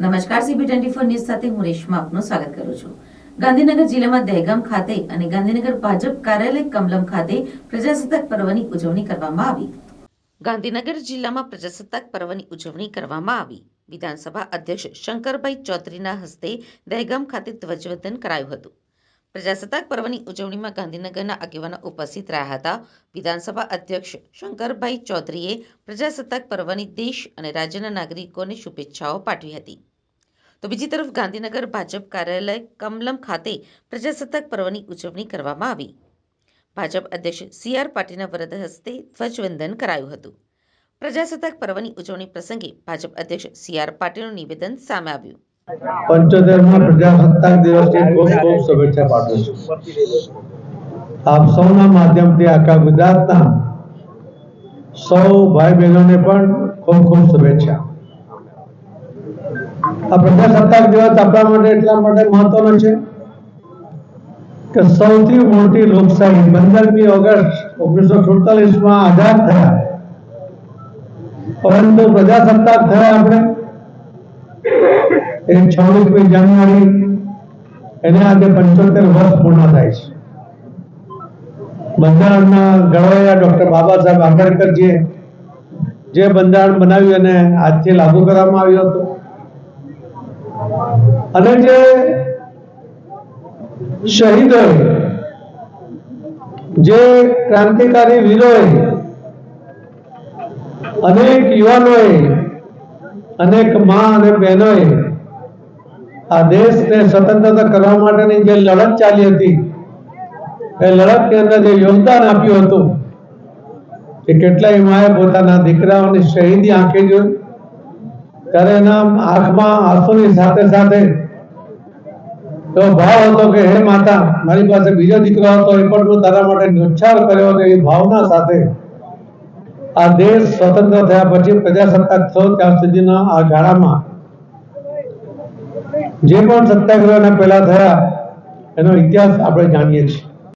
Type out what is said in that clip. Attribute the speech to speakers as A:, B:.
A: નમસ્કાર CB twenty four news સાથે હું રેશમા આપનું સ્વાગત કરું છું. ગાંધીનગર જિલ્લામાં દહેગામ ખાતે અને ગાંધીનગર ભાજપ કાર્યાલય કમલમ ખાતે પ્રજાસત્તાક પર્વની ઉજવણી કરવામાં આવી. ગાંધીનગર જિલ્લામાં પ્રજાસત્તાક પર્વની ઉજવણી કરવામાં આવી. વિધાનસભા અધ્યક્ષ શંકરભાઈ ચૌધરીના હસ્તે દહેગામ ખાતે ધ્વજવંદન કરાયું હતું. પ્રજાસત્તાક પર્વની ઉજવણીમાં ગાંધીનગરના આગેવાનો ઉપસ્થિત રહ્યા હતા. વિધાનસભા અધ્યક્ષ શંકરભાઈ ચૌધરીએ પ્રજાસત્તાક પર્વની દેશ અને રાજ્યના નાગરિકોને શુભેચ્છાઓ પાઠવી હતી. તો બીજી તરફ ગાંધીનગર ભાજપ કાર્યાલય કમલમ ખાતે પ્રજાસત્તાક પર્વની ઉજવણી કરવામાં આવી. ભાજપ અધ્યક્ષ સી આર પાટીલના વરદ હસ્તે ધ્વજવંદન કરાયું હતું. પ્રજાસત્તાક પર્વની ઉજવણી પ્રસંગે ભાજપ અધ્યક્ષ સી આર પાટીલનું નિવેદન સામે આવ્યું.
B: પંચોતેરમાં પ્રજાસત્તાક દિવસની ખૂબ ખૂબ શુભેચ્છા પાઠવું છું. આપ સૌના માધ્યમથી આખા ગુજરાતના સૌ ભાઈ બહેનોને પણ ખૂબ ખૂબ શુભેચ્છા. આ પ્રજાસત્તાક દિવસ આપણા માટે એટલા માટે મહત્વનો છે કે સૌથી મોટી લોકશાહી પંદરમી ઓગસ્ટ ઓગણીસો સુડતાલીસમાં આઝાદ થયા. પરંતુ પ્રજાસત્તાક થયા આપણે. એ છવ્વીસમી જાન્યુઆરી એને આજે પંચોતેર વર્ષ પૂર્ણ થાય છે. બંધારણના ઘડવૈયા ડોક્ટર બાબા સાહેબ આંબેડકરજીએ જે બંધારણ બનાવ્યું એને આજથી લાગુ કરવામાં આવ્યું હતું. અને જે શહીદોએ જે ક્રાંતિકારી વીરોએ, અનેક યુવાનોએ, અનેક મા અને બહેનોએ આ દેશને સ્વતંત્રતા કરવા માટેની જે લડત ચાલી હતી, એ લડતની અંદર જે યોગદાન આપ્યું હતું, એ કેટલાય માએ પોતાના દીકરાઓની શહીદી આંખે જોઈ ત્યારે એના આંખમાં આંસુની સાથે સાથે તો ભાવ હતો કે, હે માતા, મારી પાસે બીજો દીકરો હતો, એ પણ હું તારા માટે ન્યોછાર કર્યો હતો. એ ભાવના સાથે આ દેશ સ્વતંત્ર થયા પછી પ્રજાસત્તાક થયો ત્યાં સુધીના આ ગાળામાં. જે પણ સત્યાગ્રહના પહેલા થયા, એનો ઇતિહાસ આપણે જાણીએ છીએ.